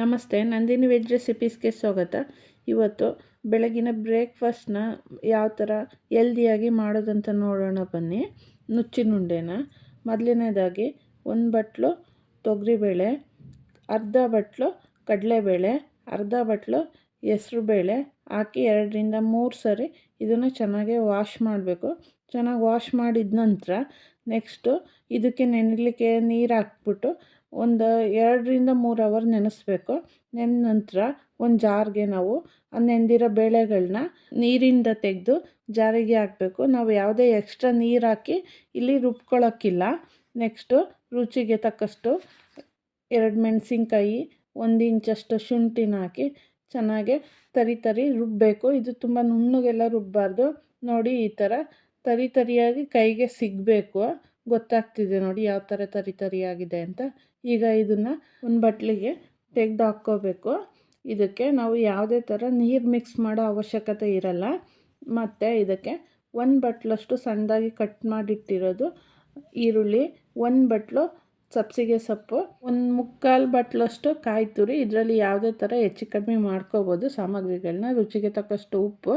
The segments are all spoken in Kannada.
ನಮಸ್ತೆ, ನಂದಿನಿ ವೆಜ್ ರೆಸಿಪೀಸ್ಗೆ ಸ್ವಾಗತ. ಇವತ್ತು ಬೆಳಗಿನ ಬ್ರೇಕ್ಫಾಸ್ಟ್ನ ಯಾವ ಥರ ಎಲ್ದಿಯಾಗಿ ಮಾಡೋದಂತ ನೋಡೋಣ ಬನ್ನಿ. ನುಚ್ಚಿನುಂಡೆನ. ಮೊದಲನೇದಾಗಿ ಒಂದು ಬಟ್ಲು ತೊಗರಿಬೇಳೆ, ಅರ್ಧ ಬಟ್ಲು ಕಡಲೆಬೇಳೆ, ಅರ್ಧ ಬಟ್ಲು ಬೇಳೆ ಹಾಕಿ ಎರಡರಿಂದ ಮೂರು ಸರಿ ಇದನ್ನು ಚೆನ್ನಾಗಿ ವಾಶ್ ಮಾಡಬೇಕು. ಚೆನ್ನಾಗಿ ವಾಶ್ ಮಾಡಿದ ನಂತರ ನೆಕ್ಸ್ಟು ಇದಕ್ಕೆ ನೆನಲಿಕ್ಕೆ ನೀರು ಹಾಕ್ಬಿಟ್ಟು ಒಂದು ಎರಡರಿಂದ ಮೂರು ಅವರ್ ನೆನೆಸ್ಬೇಕು. ನೆನ ನಂತರ ಒಂದು ಜಾರ್ಗೆ ನಾವು ಆ ನೆಂದಿರೋ ಬೇಳೆಗಳನ್ನ ನೀರಿಂದ ತೆಗೆದು ಜಾರಿಗೆ ಹಾಕಬೇಕು. ನಾವು ಯಾವುದೇ ಎಕ್ಸ್ಟ್ರಾ ನೀರು ಹಾಕಿ ಇಲ್ಲಿ ರುಬ್ಕೊಳ್ಳೋಕ್ಕಿಲ್ಲ ನೆಕ್ಸ್ಟು ರುಚಿಗೆ ತಕ್ಕಷ್ಟು ಎರಡು ಮೆಣಸಿನ್ಕಾಯಿ, ಒಂದು ಇಂಚಷ್ಟು ಶುಂಠಿನ ಹಾಕಿ ಚೆನ್ನಾಗೆ ತರಿ ತರಿ ರುಬ್ಬಬೇಕು ಇದು ತುಂಬ ನುಣ್ಣಗೆಲ್ಲ ರುಬ್ಬಾರ್ದು. ನೋಡಿ ಈ ಥರ ತರಿ ತರಿಯಾಗಿ ಕೈಗೆ ಸಿಗಬೇಕು. ಗೊತ್ತಾಗ್ತಿದೆ ನೋಡಿ ಯಾವ ಥರ ತರಿ ತರಿಯಾಗಿದೆ ಅಂತ. ಈಗ ಇದನ್ನು ಒಂದು ಬಟ್ಲಿಗೆ ತೆಗೆದು ಹಾಕ್ಕೋಬೇಕು. ಇದಕ್ಕೆ ನಾವು ಯಾವುದೇ ಥರ ನೀರು ಮಿಕ್ಸ್ ಮಾಡೋ ಅವಶ್ಯಕತೆ ಇರಲ್ಲ. ಮತ್ತು ಇದಕ್ಕೆ ಒಂದು ಬಟ್ಲಷ್ಟು ಸಣ್ಣದಾಗಿ ಕಟ್ ಮಾಡಿಟ್ಟಿರೋದು ಈರುಳ್ಳಿ, ಒಂದು ಬಟ್ಲು ಸಬ್ಸಿಗೆ ಸೊಪ್ಪು, ಒಂದು ಮುಕ್ಕಾಲು ಬಟ್ಲಷ್ಟು ಕಾಯಿ ತುರಿ, ಇದರಲ್ಲಿ ಯಾವುದೇ ಥರ ಹೆಚ್ಚು ಕಡಿಮೆ ಮಾಡ್ಕೋಬೋದು ಸಾಮಗ್ರಿಗಳನ್ನ. ರುಚಿಗೆ ತಕ್ಕಷ್ಟು ಉಪ್ಪು,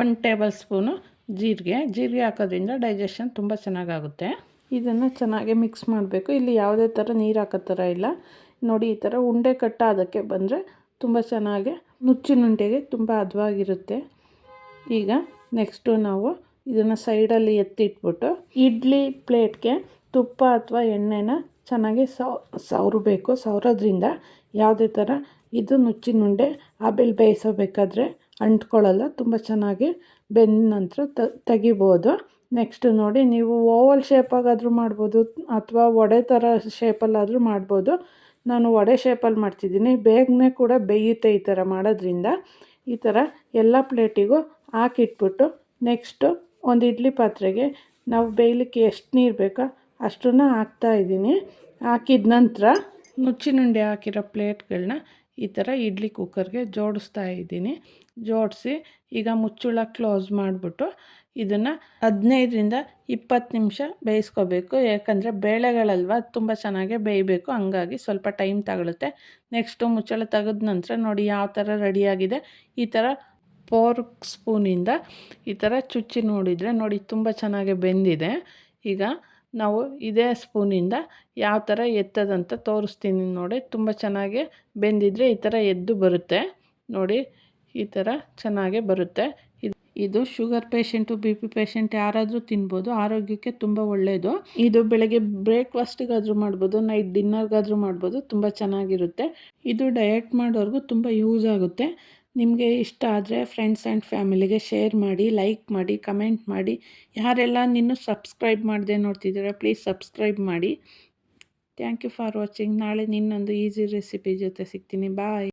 ಒಂದು ಟೇಬಲ್ ಸ್ಪೂನು ಜೀರಿಗೆ. ಜೀರಿಗೆ ಹಾಕೋದ್ರಿಂದ ಡೈಜೆಷನ್ ತುಂಬ ಚೆನ್ನಾಗಾಗುತ್ತೆ. ಇದನ್ನು ಚೆನ್ನಾಗಿ ಮಿಕ್ಸ್ ಮಾಡಬೇಕು. ಇಲ್ಲಿ ಯಾವುದೇ ಥರ ನೀರು ಹಾಕೋ ಥರ ಇಲ್ಲ. ನೋಡಿ, ಈ ಥರ ಉಂಡೆ ಕಟ್ಟಾದಕ್ಕೆ ಬಂದರೆ ತುಂಬ ಚೆನ್ನಾಗಿ ನುಚ್ಚಿನುಂಡೆಗೆ ತುಂಬ ಹದವಾಗಿರುತ್ತೆ. ಈಗ ನೆಕ್ಸ್ಟು ನಾವು ಇದನ್ನು ಸೈಡಲ್ಲಿ ಎತ್ತಿಟ್ಬಿಟ್ಟು ಇಡ್ಲಿ ಪ್ಲೇಟ್ಗೆ ತುಪ್ಪ ಅಥವಾ ಎಣ್ಣೆನ ಚೆನ್ನಾಗಿ ಸವರಬೇಕು. ಸವರೋದ್ರಿಂದ ಯಾವುದೇ ಥರ ಇದು ನುಚ್ಚಿನುಂಡೆ ಆಮೇಲೆ ಬೇಯಿಸೋಬೇಕಾದ್ರೆ ಅಂಟ್ಕೊಳ್ಳಲ್ಲ. ತುಂಬ ಚೆನ್ನಾಗಿ ಬೆಂದ ನಂತರ ತೆಗಿಬೋದು. ನೆಕ್ಸ್ಟ್ ನೋಡಿ, ನೀವು ಓವಲ್ ಶೇಪಾಗಾದರೂ ಮಾಡ್ಬೋದು, ಅಥವಾ ವಡೆ ಥರ ಶೇಪಲ್ಲಾದರೂ ಮಾಡ್ಬೋದು. ನಾನು ವಡೆ ಶೇಪಲ್ಲಿ ಮಾಡ್ತಿದ್ದೀನಿ. ಬೇಗನೆ ಕೂಡ ಬೇಯುತ್ತೆ ಈ ಥರ ಮಾಡೋದ್ರಿಂದ. ಈ ಥರ ಎಲ್ಲ ಪ್ಲೇಟಿಗೂ ಹಾಕಿಟ್ಬಿಟ್ಟು ನೆಕ್ಸ್ಟು ಒಂದು ಇಡ್ಲಿ ಪಾತ್ರೆಗೆ ನಾವು ಬೇಯಲಿಕ್ಕೆ ಎಷ್ಟು ನೀರು ಬೇಕೋ ಅಷ್ಟನ್ನು ಹಾಕ್ತಾಯಿದ್ದೀನಿ ಹಾಕಿದ ನಂತರ ನುಚ್ಚಿನುಂಡೆ ಹಾಕಿರೋ ಪ್ಲೇಟ್ಗಳನ್ನ ಈ ಥರ ಇಡ್ಲಿ ಕುಕ್ಕರ್ಗೆ ಜೋಡಿಸ್ತಾ ಇದ್ದೀನಿ. ಜೋಡಿಸಿ ಈಗ ಮುಚ್ಚುಳ ಕ್ಲೋಸ್ ಮಾಡಿಬಿಟ್ಟು ಇದನ್ನು ಹದಿನೈದರಿಂದ ಇಪ್ಪತ್ತು ನಿಮಿಷ ಬೇಯಿಸ್ಕೋಬೇಕು. ಯಾಕಂದರೆ ಬೇಳೆಗಳಲ್ವ ತುಂಬ ಚೆನ್ನಾಗಿ ಬೇಯಬೇಕು. ಹಂಗಾಗಿ ಸ್ವಲ್ಪ ಟೈಮ್ ತಗೊಳುತ್ತೆ. ನೆಕ್ಸ್ಟು ಮುಚ್ಚಳ ತೆಗೆದ ನಂತರ ನೋಡಿ ಯಾವ ಥರ ರೆಡಿಯಾಗಿದೆ. ಈ ಥರ ಫೋರ್ಕ್ ಸ್ಪೂನಿಂದ ಈ ಥರ ಚುಚ್ಚಿ ನೋಡಿದರೆ ನೋಡಿ ತುಂಬ ಚೆನ್ನಾಗಿ ಬೆಂದಿದೆ. ಈಗ ನಾವು ಇದೇ ಸ್ಪೂನಿಂದ ಯಾವ ಥರ ಎತ್ತದಂತ ತೋರಿಸ್ತೀನಿ ನೋಡಿ. ತುಂಬ ಚೆನ್ನಾಗಿ ಬೆಂದಿದ್ರೆ ಈ ಥರ ಎದ್ದು ಬರುತ್ತೆ. ನೋಡಿ, ಈ ಥರ ಚೆನ್ನಾಗೆ ಬರುತ್ತೆ. ಇದು ಇದು sugar patient, B P patient ಯಾರಾದರೂ ತಿನ್ಬೋದು. ಆರೋಗ್ಯಕ್ಕೆ ತುಂಬ ಒಳ್ಳೆಯದು ಇದು ಬೆಳಗ್ಗೆ ಬ್ರೇಕ್ಫಾಸ್ಟಿಗಾದರೂ ಮಾಡ್ಬೋದು, ನೈಟ್ ಡಿನ್ನರ್ಗಾದರೂ ಮಾಡ್ಬೋದು. ತುಂಬ ಚೆನ್ನಾಗಿರುತ್ತೆ. ಇದು ಡಯಟ್ ಮಾಡೋರ್ಗೂ ತುಂಬ ಯೂಸ್ ಆಗುತ್ತೆ. ನಿಮಗೆ ಇಷ್ಟ ಆದರೆ ಫ್ರೆಂಡ್ಸ್ ಆ್ಯಂಡ್ ಫ್ಯಾಮಿಲಿಗೆ ಶೇರ್ ಮಾಡಿ ಲೈಕ್ ಮಾಡಿ ಕಮೆಂಟ್ ಮಾಡಿ. ಯಾರೆಲ್ಲ ನಿನ್ನೂ ಸಬ್ಸ್ಕ್ರೈಬ್ ಮಾಡದೆ ನೋಡ್ತಿದ್ದೀರಾ ಪ್ಲೀಸ್ ಸಬ್ಸ್ಕ್ರೈಬ್ ಮಾಡಿ. ಥ್ಯಾಂಕ್ ಯು ಫಾರ್ ವಾಚಿಂಗ್ ನಾಳೆ ನಿನ್ನೊಂದು ಈಸಿ ರೆಸಿಪಿ ಜೊತೆ ಸಿಗ್ತೀನಿ. ಬಾಯ್